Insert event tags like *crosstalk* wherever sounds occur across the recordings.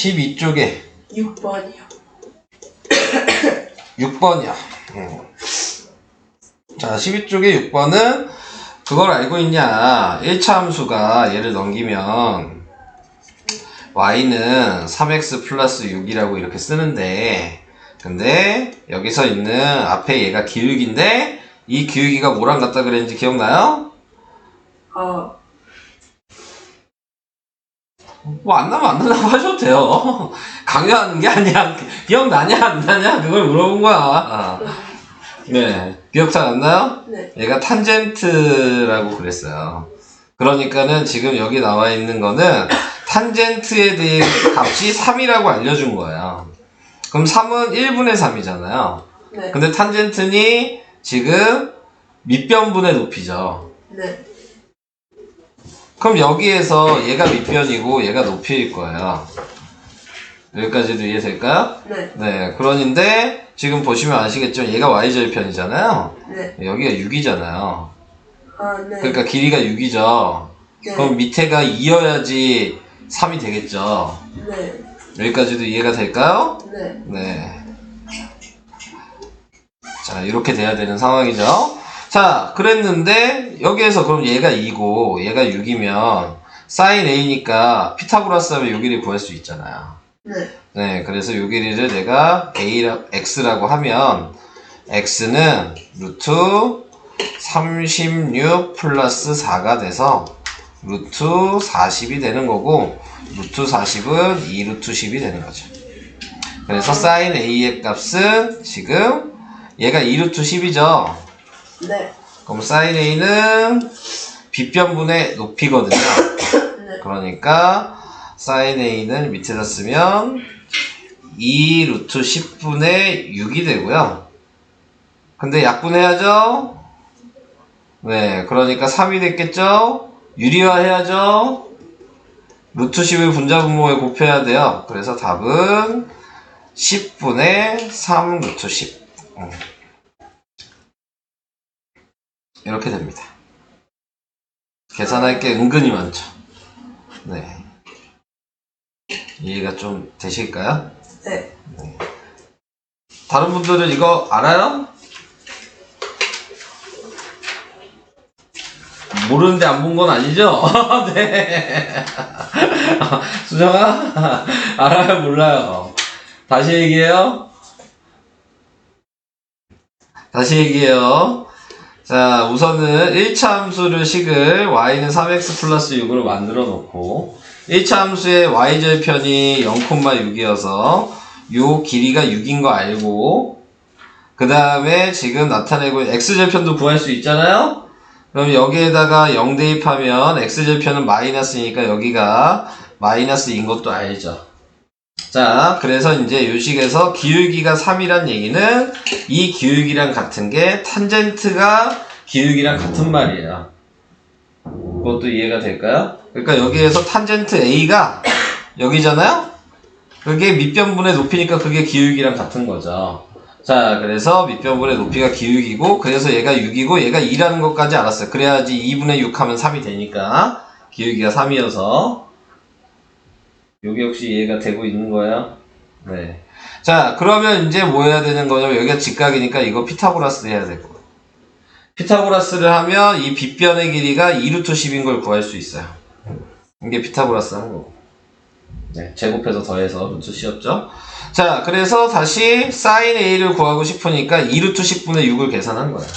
12쪽에 6번이요. 6번이야. *coughs* 자, 12쪽에 6번은 그걸 알고 있냐. 1차 함수가 얘를 넘기면 y는 3x 플러스 6이라고 이렇게 쓰는데 근데 여기서 있는 앞에 얘가 기울기인데 이 기울기가 뭐랑 같다 그랬는지 기억나요? 어, 뭐 안 나면 안 나라고 *laughs* 하셔도 돼요. 강요하는 게 아니야. 기억나냐 안 나냐 그걸 물어본 거야. 네. 기억 잘 안 나요? 네. 얘가 탄젠트라고 그랬어요. 그러니까는 지금 여기 나와 있는 거는 탄젠트에 대해 값이 3이라고 알려준 거예요. 그럼 3은 1분의 3이잖아요. 네. 근데 탄젠트니 지금 밑변분의 높이죠. 네. 그럼 여기에서 얘가 밑변이고 얘가 높이일 거예요. 여기까지도 이해될까요? 네. 네, 그런데 지금 보시면 아시겠지만 얘가 y절편이잖아요. 네. 여기가 6이잖아요. 아, 네. 그러니까 길이가 6이죠. 네. 그럼 밑에가 2여야지 3이 되겠죠. 네. 여기까지도 이해가 될까요? 네. 네. 자, 이렇게 돼야 되는 상황이죠. 자, 그랬는데 여기에서 그럼 얘가 2고 얘가 6이면 sin a니까 피타고라스 하면 요 길이 구할 수 있잖아요. 네. 네, 그래서 요 길이를 내가 a x라고 하면 x는 루트 36 플러스 4가 돼서 루트 40이 되는 거고 루트 40은 2 루트 10이 되는 거죠. 그래서 sin a의 값은 지금 얘가 2 루트 10이죠. 네. 그럼 sin a는 빗변분의 높이거든요. *coughs* 네. 그러니까 sin a는 밑에다 쓰면 2 루트 10분의 6이 되고요. 근데 약분해야죠? 네, 그러니까 3이 됐겠죠? 유리화 해야죠? 루트 10을 분자분모에 곱해야 돼요. 그래서 답은 10분의 3 루트 10. 음. 이렇게 됩니다. 계산할 게 은근히 많죠. 네. 이해가 좀 되실까요? 네. 다른 분들은 이거 알아요? 모르는데 안 본 건 아니죠? *laughs* 네. *laughs* 수정아? *laughs* 알아요? 몰라요? 다시 얘기해요? 다시 얘기해요. 자, 우선은 1차 함수를 식을 y는 3x 플러스 6으로 만들어 놓고 1차 함수의 y절편이 0,6이어서 요 길이가 6인 거 알고 그 다음에 지금 나타내고 x절편도 구할 수 있잖아요? 그럼 여기에다가 0 대입하면 x절편은 마이너스니까 여기가 마이너스인 것도 알죠? 자, 그래서 이제 요 식에서 기울기가 3이란 얘기는 이 기울기랑 같은 게 탄젠트가 기울기랑 같은 말이에요. 그것도 이해가 될까요? 그러니까 여기에서 탄젠트 A가 여기잖아요? 그게 밑변분의 높이니까 그게 기울기랑 같은 거죠. 자, 그래서 밑변분의 높이가 기울기고, 그래서 얘가 6이고, 얘가 2라는 것까지 알았어요. 그래야지 2분의 6 하면 3이 되니까, 기울기가 3이어서, 요게 혹시 이해가 되고 있는 거예요? 네. 자, 그러면 이제 뭐 해야 되는 거냐면, 여기가 직각이니까 이거 피타고라스 해야 되고. 피타고라스를 하면 이 빗변의 길이가 2루트 10인 걸 구할 수 있어요. 이게 피타고라스 하는 거고. 네, 제곱해서 더해서 루트 C였죠. 자, 그래서 다시 sin A를 구하고 싶으니까 2루트 10분의 6을 계산한 거예요.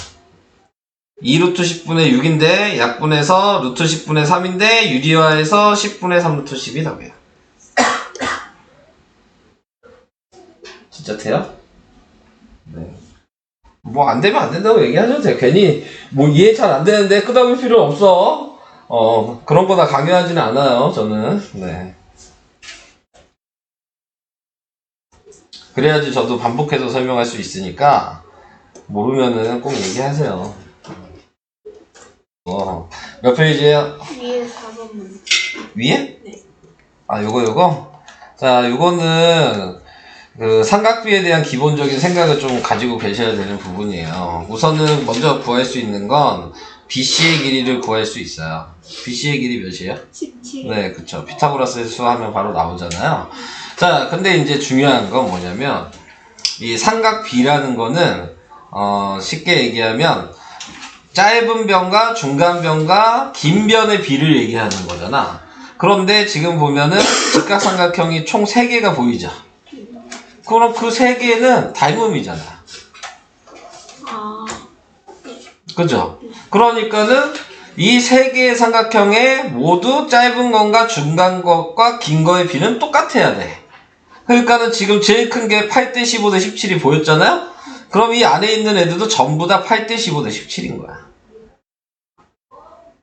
2루트 10분의 6인데 약분해서 루트 10분의 3인데 유리화해서 10분의 3 루트 10이 답이에요. 진짜 돼요? 네. 뭐 안 되면 안 된다고 얘기하셔도 돼요. 괜히 뭐 이해 잘 안 되는데 끄덕일 필요 없어. 어 그런 거다 강요하지는 않아요. 저는 네. 그래야지 저도 반복해서 설명할 수 있으니까 모르면은 꼭 얘기하세요. 어, 몇 페이지예요? 위에 4번 문제. 위에? 네. 아, 요거, 요거? 자, 요거는, 그, 삼각비에 대한 기본적인 생각을 좀 가지고 계셔야 되는 부분이에요. 우선은 먼저 구할 수 있는 건, BC의 길이를 구할 수 있어요. BC의 길이 몇이에요? 17. 네, 그쵸. 피타고라스의 수 하면 바로 나오잖아요. 자, 근데 이제 중요한 건 뭐냐면, 이 삼각 B라는 거는, 어, 쉽게 얘기하면, 짧은 변과 중간 변과 긴 변의 B를 얘기하는 거잖아. 그런데 지금 보면은 직각삼각형이 총 3개가 보이죠? 그럼 그 3개는 닮음이잖아. 아. 그죠? 그러니까는 이 세 개의 삼각형에 모두 짧은 것과 중간 것과 긴 거의 비는 똑같아야 돼. 그러니까는 지금 제일 큰 게 8대 15대 17이 보였잖아요? 그럼 이 안에 있는 애들도 전부 다 8대 15대 17인 거야.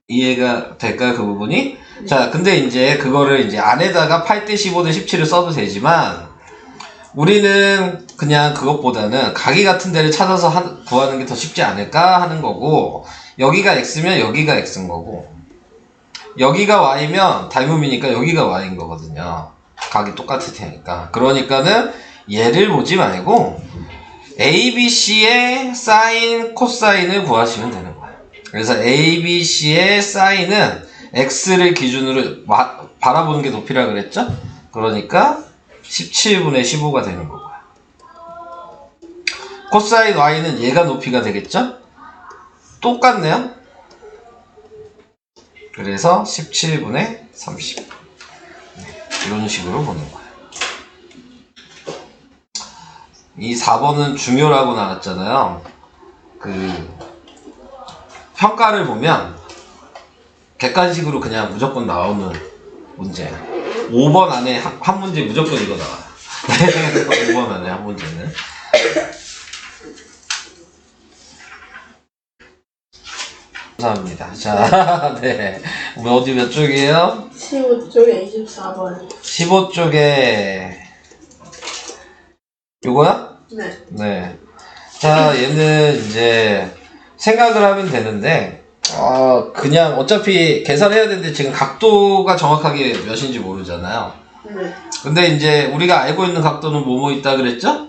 이해가 될까요, 그 부분이? 자, 근데 이제 그거를 이제 안에다가 8대 15대 17을 써도 되지만, 우리는 그냥 그것보다는 각이 같은 데를 찾아서 하- 구하는 게 더 쉽지 않을까 하는 거고 여기가 x면 여기가 x인 거고 여기가 y면 닮음이니까 여기가 y인 거거든요. 각이 똑같을 테니까. 그러니까는 얘를 보지 말고 ABC의 사인 코사인을 구하시면 되는 거예요. 그래서 ABC의 사인은 x를 기준으로 마- 바라보는 게 높이라 그랬죠? 그러니까 17분의 15가 되는 거고요. 코사인 y는 얘가 높이가 되겠죠? 똑같네요. 그래서 17분의 30. 네, 이런 식으로 보는 거예요. 이 4번은 중요라고 나왔잖아요. 그 평가를 보면 객관식으로 그냥 무조건 나오는 문제예요. 5번 안에 한, 한 문제 무조건 이거 나와요. *laughs* 5번 안에 한 문제는. 감사합니다. 자, 네. *laughs* 우리 어디 몇 쪽이에요? 15쪽에 24번. 15쪽에. 요거야? 네. 네. 자, 얘는 이제 생각을 하면 되는데, 어, 그냥 어차피 계산해야 되는데 지금 각도가 정확하게 몇인지 모르잖아요. 네. 근데 이제 우리가 알고 있는 각도는 뭐뭐 있다 그랬죠?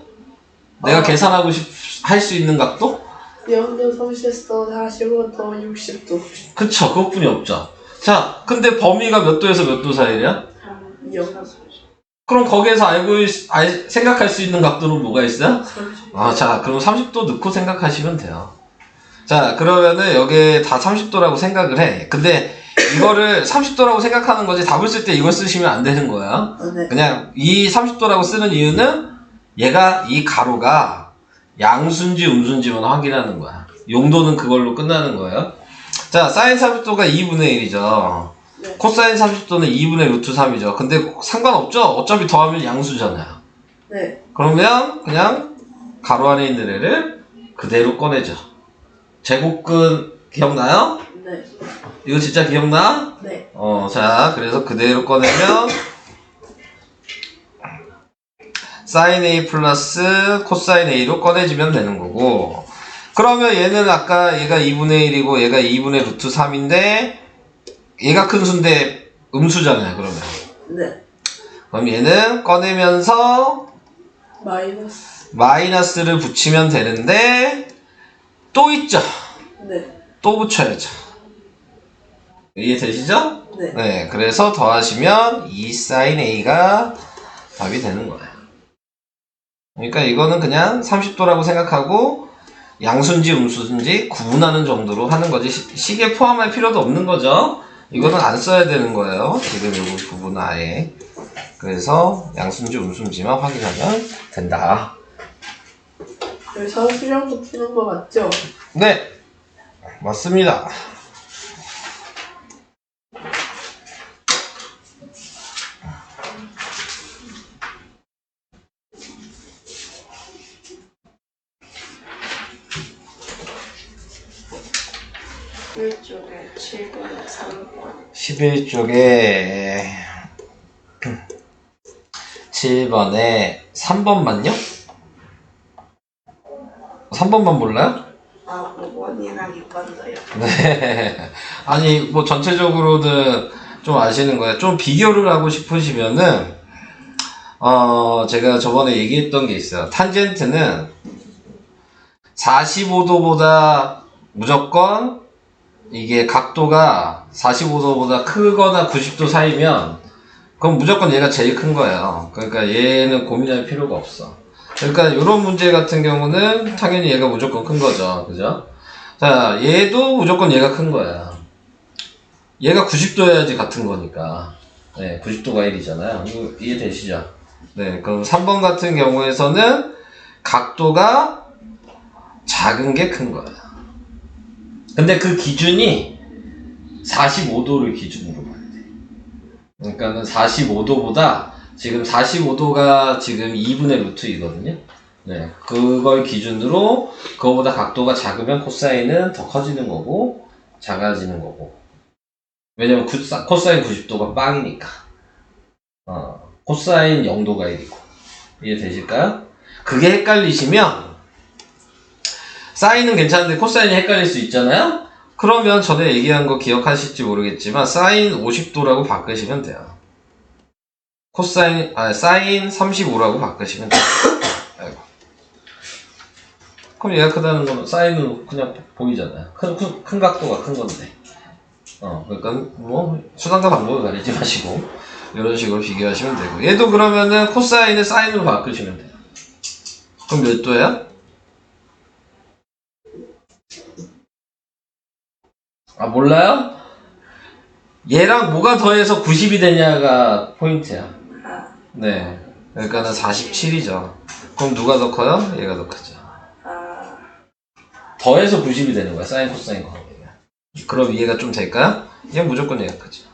내가 어. 계산하고 싶, 할수 있는 각도? 0도, 30도, 45도, 60도. 그쵸, 그것뿐이 없죠. 자, 근데 범위가 몇 도에서 몇 도 사이래요? 0, 그럼 거기에서 알고, 있- 알- 생각할 수 있는 각도는 뭐가 있어요? 30. 아, 자, 그럼 30도 넣고 생각하시면 돼요. 자, 그러면은 여기에 다 30도라고 생각을 해. 근데 이거를 30도라고 생각하는 거지 답을 쓸 때 이걸 쓰시면 안 되는 거야. 아, 네. 그냥 이 30도라고 쓰는 이유는 얘가 이 가로가 양수인지 음수인지만 확인하는 거야. 용도는 그걸로 끝나는 거예요. 자, 사인 30도가 2분의 1이죠. 네. 코사인 30도는 2분의 루트 3이죠. 근데 상관없죠? 어차피 더하면 양수잖아요. 네. 그러면 그냥 가로 안에 있는 애를 그대로 꺼내죠. 제곱근 기억나요? 네. 이거 진짜 기억나? 네. 어, 자, 그래서 그대로 꺼내면 사인 A 플러스 코사인 A로 꺼내지면 되는 거고 그러면 얘는 아까 얘가 2분의 1이고 얘가 2분의 루트 3인데 얘가 큰 수인데 음수잖아요 그러면 네. 그럼 얘는 꺼내면서 마이너스. 마이너스를 붙이면 되는데 또 있죠 네. 또 붙여야죠 이해되시죠? 네. 네, 그래서 더하시면 2 sin A가 답이 되는 거예요. 그러니까 이거는 그냥 30도라고 생각하고 양수인지 음수인지 구분하는 정도로 하는 거지 시- 식에 포함할 필요도 없는 거죠. 이거는 안 써야 되는 거예요. 지금 이 부분 아예. 그래서 양수인지 음수인지만 확인하면 된다. 여기서 수정도 푸는 거 맞죠? 네, 맞습니다. 이쪽에 7번, 3번. 11쪽에 7번에 3번만요? 3번만 몰라요? 아, 5번이랑 6번도요. *laughs* 네. 아니, 뭐 전체적으로는 좀 아시는 거예요. 좀 비교를 하고 싶으시면은, 어, 제가 저번에 얘기했던 게 있어요. 탄젠트는 45도보다 무조건 이게 각도가 45도보다 크거나 90도 사이면 그럼 무조건 얘가 제일 큰 거예요. 그러니까 얘는 고민할 필요가 없어. 그러니까 이런 문제 같은 경우는 당연히 얘가 무조건 큰 거죠. 그죠? 자, 얘도 무조건 얘가 큰 거야. 얘가 90도여야지 같은 거니까. 네, 90도가 1이잖아요. 이거 이해되시죠? 네, 그럼 3번 같은 경우에서는 각도가 작은 게 큰 거야. 근데 그 기준이 45도를 기준으로 봐야 돼. 그러니까는 45도보다 지금 45도가 지금 2분의 루트이거든요. 네, 그걸 기준으로 그거보다 각도가 작으면 코사인은 더 커지는 거고 작아지는 거고. 왜냐면 쿠사- 코사인 90도가 빵이니까. 어, 코사인 0도가 1이고. 이해되실까요? 그게 헷갈리시면 사인은 괜찮은데 코사인이 헷갈릴 수 있잖아요? 그러면 전에 얘기한 거 기억하실지 모르겠지만 사인 50도라고 바꾸시면 돼요. 코사인, 아, 사인 35라고 바꾸시면 돼요. *coughs* 아이고. 그럼 얘가 크다는 거는 사인으로 그냥 보이잖아요. 큰, 큰, 큰 각도가 큰 건데. 어, 그러니까 뭐 수단과 방법을 가리지 마시고 이런 식으로 비교하시면 되고 얘도 그러면은 코사인을 사인으로 바꾸시면 돼요. 그럼 몇 도예요? 아 몰라요? 얘랑 뭐가 더해서 90이 되냐가 포인트야. 아, 네. 그러니까는 47이죠. 그럼 누가 더 커요? 얘가 더 크죠. 아, 더해서 90이 되는 거야. 사인 코사인 관계가. 그럼 이해가 좀 될까요? 얘 무조건 얘가 크죠.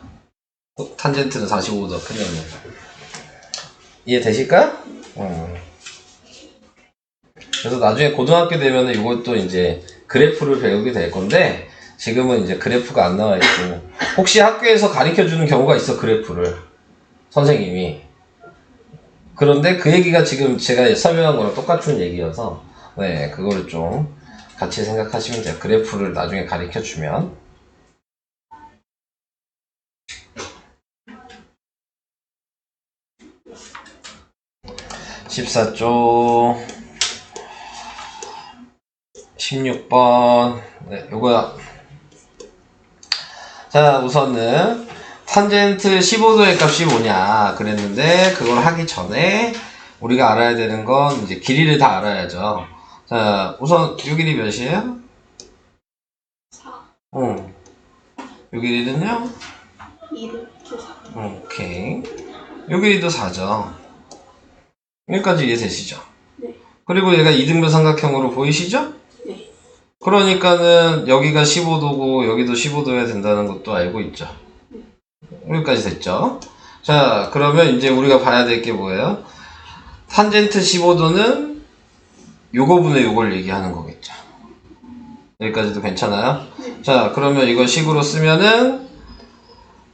어, 탄젠트는 45도 크면 이해 되실까요? 음. 그래서 나중에 고등학교 되면은 이것도 이제 그래프를 배우게 될 건데 지금은 이제 그래프가 안 나와 있고 혹시 학교에서 가르쳐 주는 경우가 있어 그래프를 선생님이 그런데 그 얘기가 지금 제가 설명한 거랑 똑같은 얘기여서 네 그거를 좀 같이 생각하시면 돼요. 그래프를 나중에 가르쳐 주면. 14조 16번 네, 요거야. 자, 우선은 탄젠트 15도의 값이 뭐냐 그랬는데 그걸 하기 전에 우리가 알아야 되는 건 이제 길이를 다 알아야죠. 자, 우선 요 길이 몇이에요? 4, 응. 요 길이는요? 2루트 4. 응, 오케이. 요 길이도 4죠. 여기까지 이해되시죠? 네. 그리고 얘가 이등변 삼각형으로 보이시죠? 네. 그러니까는 여기가 15도고 여기도 15도여야 된다는 것도 알고 있죠. 여기까지 됐죠? 자, 그러면 이제 우리가 봐야 될 게 뭐예요? 탄젠트 15도는 요거분의 요걸 얘기하는 거겠죠. 여기까지도 괜찮아요? 자, 그러면 이걸 식으로 쓰면은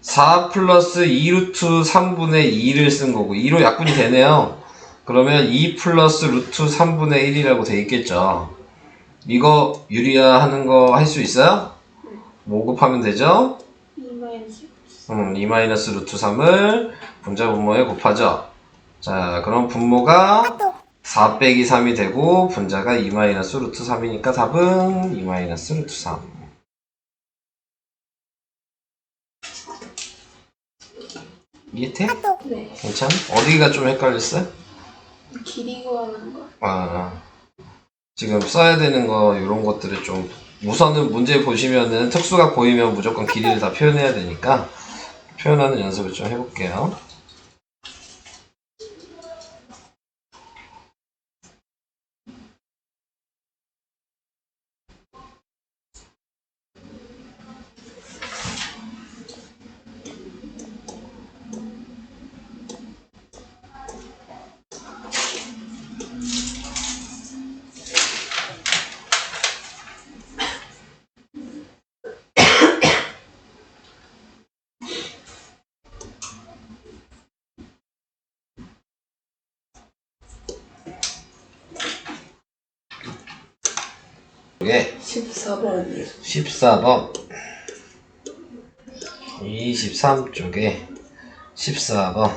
4 플러스 2루트 3분의 2를 쓴 거고 2로 약분이 되네요. 그러면 2 플러스 루트 3분의 1이라고 돼 있겠죠. 이거 유리화 하는 거 할 수 있어요? 뭐 곱하면 되죠? 2 마이너스 음, 2 마이너스 루트 3을 분자 분모에 곱하죠. 자, 그럼 분모가 4 빼기 3이 되고 분자가 2 마이너스 루트 3이니까 답은 2 마이너스 루트 3. 이해돼? 네. 괜찮아? 어디가 좀 헷갈렸어요? 길이 구하는 거. 아, 지금 써야 되는 거 이런 것들을 좀 우선은 문제 보시면은 특수가 보이면 무조건 길이를 다 표현해야 되니까 표현하는 연습을 좀 해볼게요. 이게 14번이요. 14번 23쪽에 14번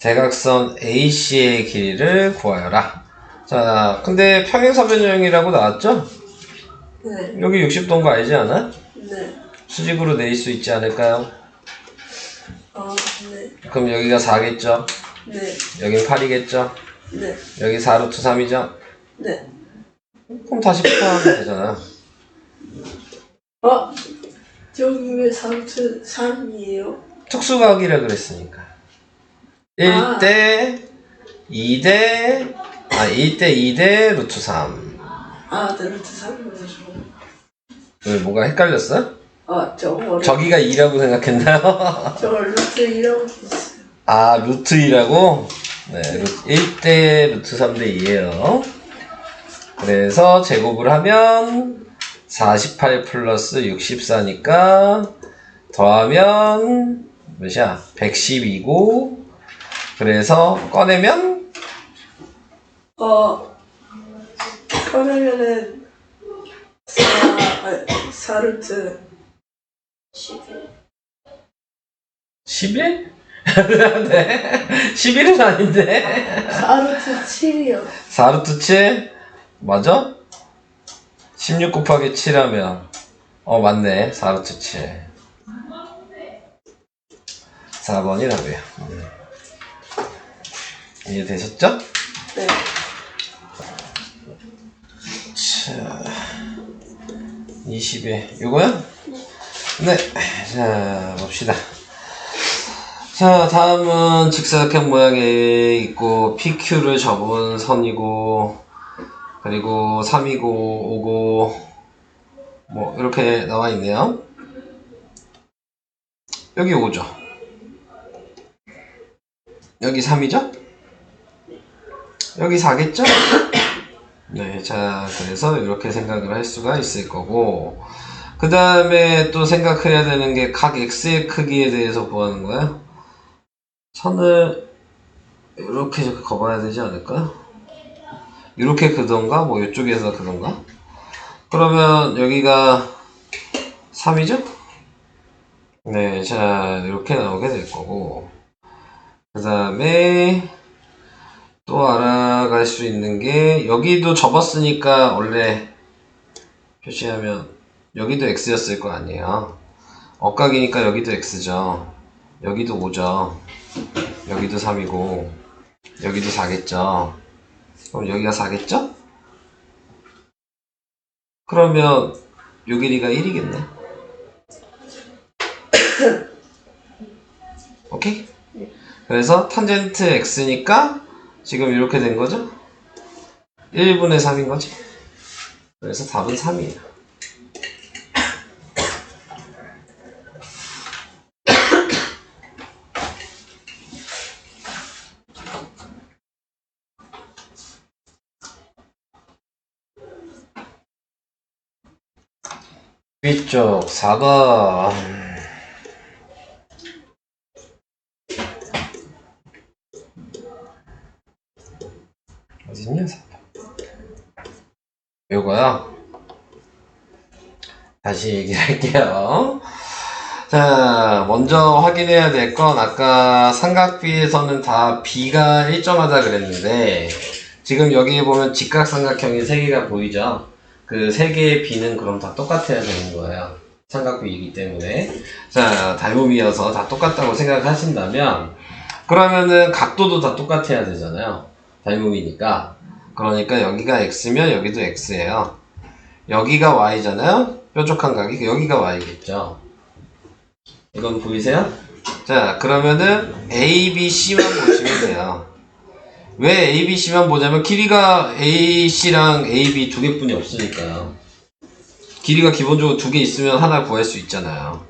대각선 AC의 길이를 구하여라 자 근데 평행사변형이라고 나왔죠? 네. 여기 60도인 거 알지 않아? 네. 수직으로 내릴 수 있지 않을까요? 아, 네. 그럼 여기가 4겠죠? 네. 여긴 8이겠죠? 네. 여기 4루트 3이죠? 네. 그럼 다시 풀어하면 되잖아. 어? 저기 왜 3트 3이에요? 특수각이라 그랬으니까. 1대 2대 아 1대 2대 루트 3. 아, 네, 루트 3이구나, 저거. 왜 뭐가 헷갈렸어? 아, 저거. 저기가 2라고 생각했나요? *laughs* 저거 루트 2라고 했어요. 아 루트 2라고? 네, 루트 1대 루트 3대 2예요. 그래서 제곱을 하면 48 플러스 64니까 더하면 몇이야? 112고 그래서 꺼내면 어, 그러면은 4, 아, 4루트 11. 11? 네. 11은 아닌데. 4루트 7이요. 4루트 7? 맞아? 16 곱하기 7 하면 어 맞네 4루트 7 4번이라고요 음. 이해되셨죠? 네. 자 20에 요거요? 네자 봅시다 자 다음은 직사각형 모양에 있고 PQ를 접은 선이고 그리고 3이고 5고 뭐 이렇게 나와 있네요. 여기 5죠. 여기 3이죠? 여기 4겠죠? *coughs* 네, 자 그래서 이렇게 생각을 할 수가 있을 거고 그 다음에 또 생각해야 되는 게 각 x의 크기에 대해서 구하는 거야. 선을 이렇게 그어봐야 되지 않을까? 이렇게 그던가? 뭐 이쪽에서 그던가? 그러면 여기가 3이죠? 네, 자 이렇게 나오게 될 거고. 그 다음에 또 알아갈 수 있는 게 여기도 접었으니까 원래 표시하면 여기도 x였을 거 아니에요. 엇각이니까 여기도 x죠. 여기도 5죠. 여기도 3이고 여기도 4겠죠 그럼 여기가 4겠죠? 그러면 요 길이가 1이겠네. 오케이? 그래서 탄젠트 x니까 지금 이렇게 된 거죠? 1분의 3인 거지? 그래서 답은 3이에요. 위쪽 4번 어딨냐 4번 요거요 다시 얘기할게요. 자 먼저 확인해야 될 건 아까 삼각비에서는 다 B가 일정하다 그랬는데 지금 여기에 보면 직각삼각형이 3개가 보이죠 그 세 개의 B는 그럼 다 똑같아야 되는 거예요. 삼각비이기 때문에. 자, 닮음이어서 다 똑같다고 생각하신다면, 그러면은 각도도 다 똑같아야 되잖아요. 닮음이니까. 그러니까 여기가 X면 여기도 X예요. 여기가 Y잖아요? 뾰족한 각이 여기가 Y겠죠. 이건 보이세요? 자, 그러면은 A, B, C만 보시면 돼요. 왜 A, B, C만 보자면 길이가 A, C랑 A, B 두 개뿐이 없으니까요. 길이가 기본적으로 두 개 있으면 하나 구할 수 있잖아요.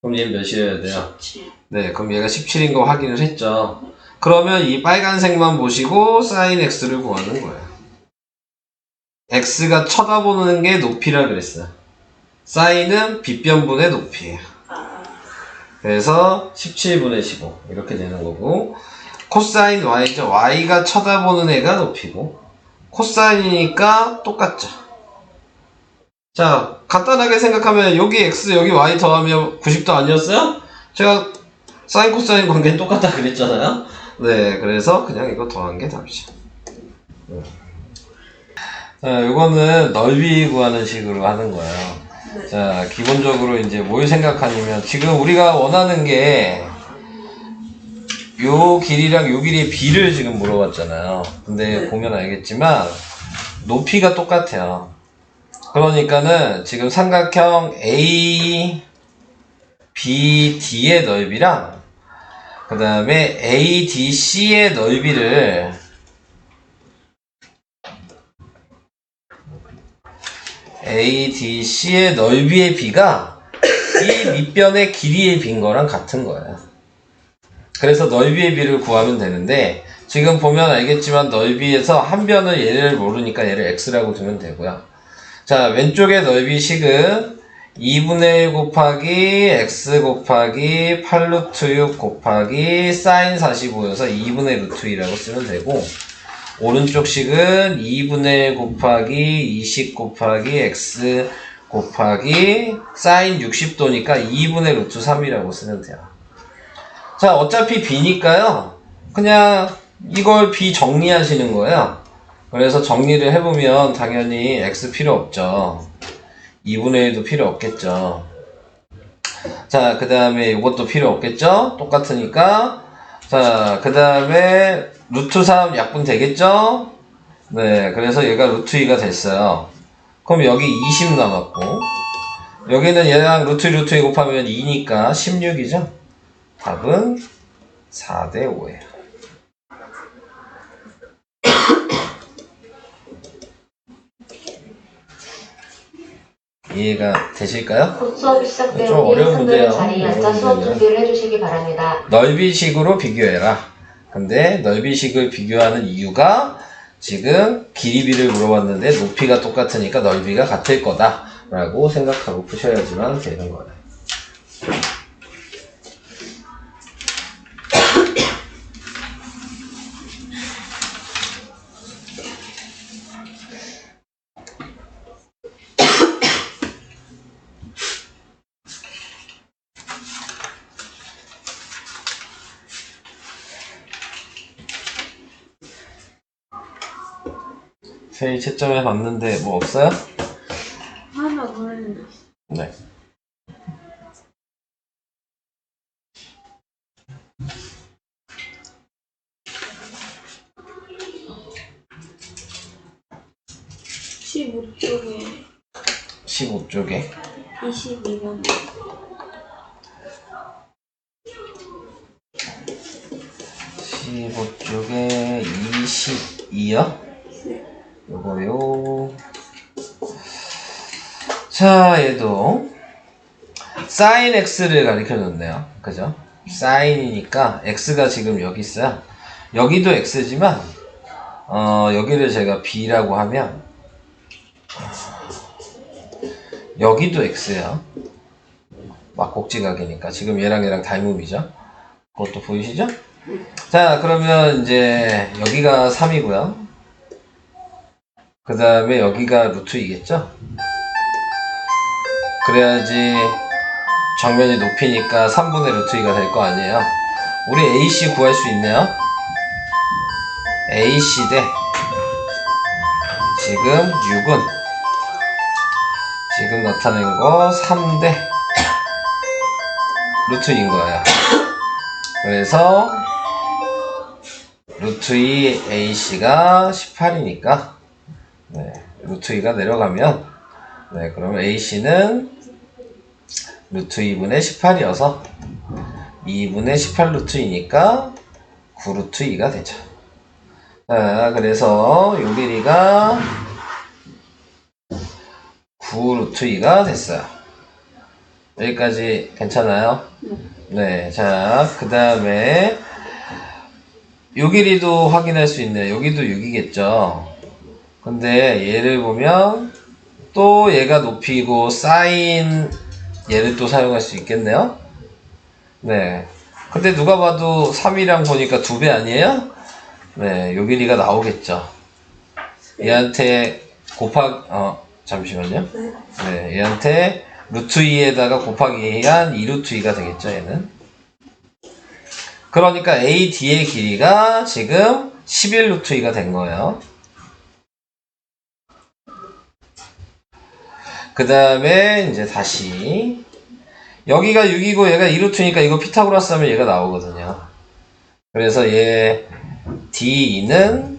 그럼 얘는 몇이어야 돼요? 7. 네, 그럼 얘가 17인 거 확인을 했죠. 그러면 이 빨간색만 보시고 sin x를 구하는 거예요. x가 쳐다보는 게 높이라 그랬어요. sin은 빗변분의 높이예요. 아, 그래서 17분의 15 이렇게 되는 거고 코사인 y죠. y가 쳐다보는 애가 높이고 코사인이니까 똑같죠. 자 간단하게 생각하면 여기 x 여기 y 더하면 90도 아니었어요? 제가 사인 코사인 관계는 똑같다 그랬잖아요. 네 그래서 그냥 이거 더한 게 답이죠. 네. 자, 요거는 넓이 구하는 식으로 하는 거예요. 네. 자, 기본적으로 이제 뭘 생각하냐면, 지금 우리가 원하는 게, 요 길이랑 요 길이의 비를 지금 물어봤잖아요. 근데 네. 보면 알겠지만, 높이가 똑같아요. 그러니까는 지금 삼각형 A, B, D의 넓이랑, 그 다음에 A, D, C의 넓이를 ADC의 넓이의 비가 이 밑변의 길이의 빈 거랑 같은 거예요. 그래서 넓이의 비를 구하면 되는데 지금 보면 알겠지만 넓이에서 한 변을 얘를 모르니까 얘를 x라고 두면 되고요. 자 왼쪽의 넓이식은 2분의 1 곱하기 x 곱하기 8루트 6 곱하기 사인 45여서 2분의 루트 2라고 쓰면 되고 오른쪽 식은 2분의 1 곱하기 20 곱하기 x 곱하기 사인 60도니까 2분의 루트 3이라고 쓰면 돼요. 자, 어차피 b니까요. 그냥 이걸 b 정리하시는 거예요. 그래서 정리를 해보면 당연히 x 필요 없죠. 2분의 1도 필요 없겠죠. 자, 그 다음에 이것도 필요 없겠죠? 똑같으니까. 자, 그 다음에 루트 3 약분 되겠죠? 네, 그래서 얘가 루트 2가 됐어요. 그럼 여기 20 남았고, 여기는 얘랑 루트 2, 루트 2 곱하면 2니까 16이죠? 답은 4대 5예요. *coughs* 이해가 되실까요? 곧 수업이 좀 시작되오니 어려운 문제예요. 자리에 앉아 수업. 준비를 해주시기 바랍니다. 넓이식으로 비교해라. 근데 넓이식을 비교하는 이유가 지금 길이비를 물어봤는데 높이가 똑같으니까 넓이가 같을 거다. 라고 생각하고 푸셔야지만 되는 거예요. 세일 채점에 봤는데 뭐 없어요? 하나 보냈는데. 네. 십오 쪽에 15쪽에 22면 15쪽에 22요? 요거요. 자, 얘도 사인 x를 가리켜 줬네요. 그죠? 사인이니까 x가 지금 여기 있어요. 여기도 x지만 어, 여기를 제가 b라고 하면 여기도 x예요. 막곡지각이니까 지금 얘랑 얘랑 닮음이죠. 그것도 보이시죠? 자, 그러면 이제 여기가 3이고요. 그 다음에 여기가 루트 2겠죠? 그래야지 정면이 높이니까 3분의 루트 2가 될 거 아니에요. 우리 AC 구할 수 있네요. AC 대 지금 6은 지금 나타낸 거 3대 루트 2인 거예요. 그래서 루트 2 AC가 18이니까 네, 루트 2가 내려가면 네, 그러면 AC는 루트 2분의 18이어서 2분의 18 루트 2니까 9 루트 2가 되죠. 자, 그래서 요 길이가 9 루트 2가 됐어요. 여기까지 괜찮아요? 네, 자, 그 다음에 요 길이도 확인할 수 있네요. 여기도 6이겠죠. 근데 얘를 보면 또 얘가 높이고 사인 얘를 또 사용할 수 있겠네요. 네. 근데 누가 봐도 3이랑 보니까 두 배 아니에요? 네, 요 길이가 나오겠죠. 얘한테 곱하, 어, 잠시만요. 네. 네, 얘한테 루트 2에다가 곱하기 한 2루트 2가 되겠죠, 얘는. 그러니까 AD의 길이가 지금 11루트 2가 된 거예요. 그 다음에 이제 다시 여기가 6이고 얘가 2루트니까 이거 피타고라스 하면 얘가 나오거든요. 그래서 얘 D는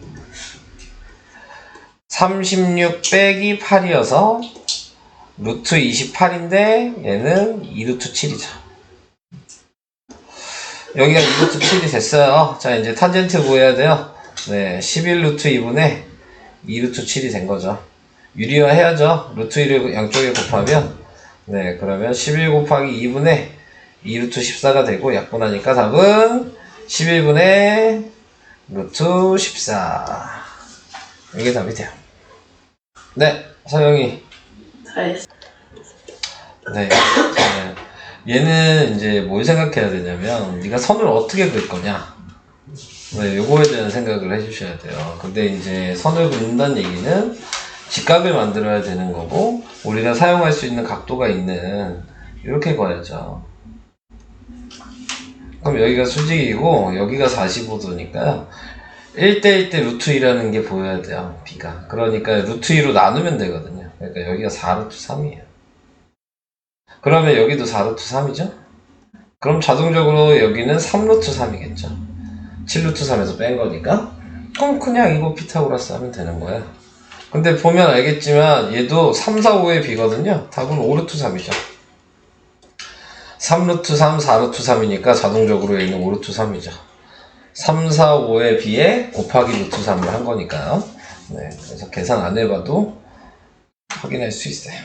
36 빼기 8이어서 루트 28인데 얘는 2루트 7이죠. 여기가 2루트 7이 됐어요. 자 이제 탄젠트 구해야 돼요. 네, 11루트 2분의 2루트 7이 된 거죠. 유리화 해야죠. 루트 1을 양쪽에 곱하면 네 그러면 11 곱하기 2분의 2루트 14가 되고 약분하니까 답은 11분의 루트 14 이게 답이 돼요. 네 서영이. 네. 네. 얘는 이제 뭘 생각해야 되냐면 네가 선을 어떻게 그을 거냐. 네, 요거에 대한 생각을 해주셔야 돼요. 근데 이제 선을 긋는다는 얘기는 직각을 만들어야 되는 거고 우리가 사용할 수 있는 각도가 있는 이렇게 그어야죠. 그럼 여기가 수직이고 여기가 45도니까요. 1대1대 루트 2라는 게 보여야 돼요. B가. 그러니까 루트 2로 나누면 되거든요. 그러니까 여기가 4루트 3이에요. 그러면 여기도 4루트 3이죠? 그럼 자동적으로 여기는 3루트 3이겠죠? 7루트 3에서 뺀 거니까? 그럼 그냥 이거 피타고라스 하면 되는 거야. 근데 보면 알겠지만 얘도 3, 4, 5의 비거든요? 답은 5루트 3이죠. 3루트 3, 4루트 3이니까 자동적으로 얘는 5루트 3이죠. 3, 4, 5의 비에 곱하기 루트 3을 한 거니까요. 네, 그래서 계산 안 해봐도 확인할 수 있어요.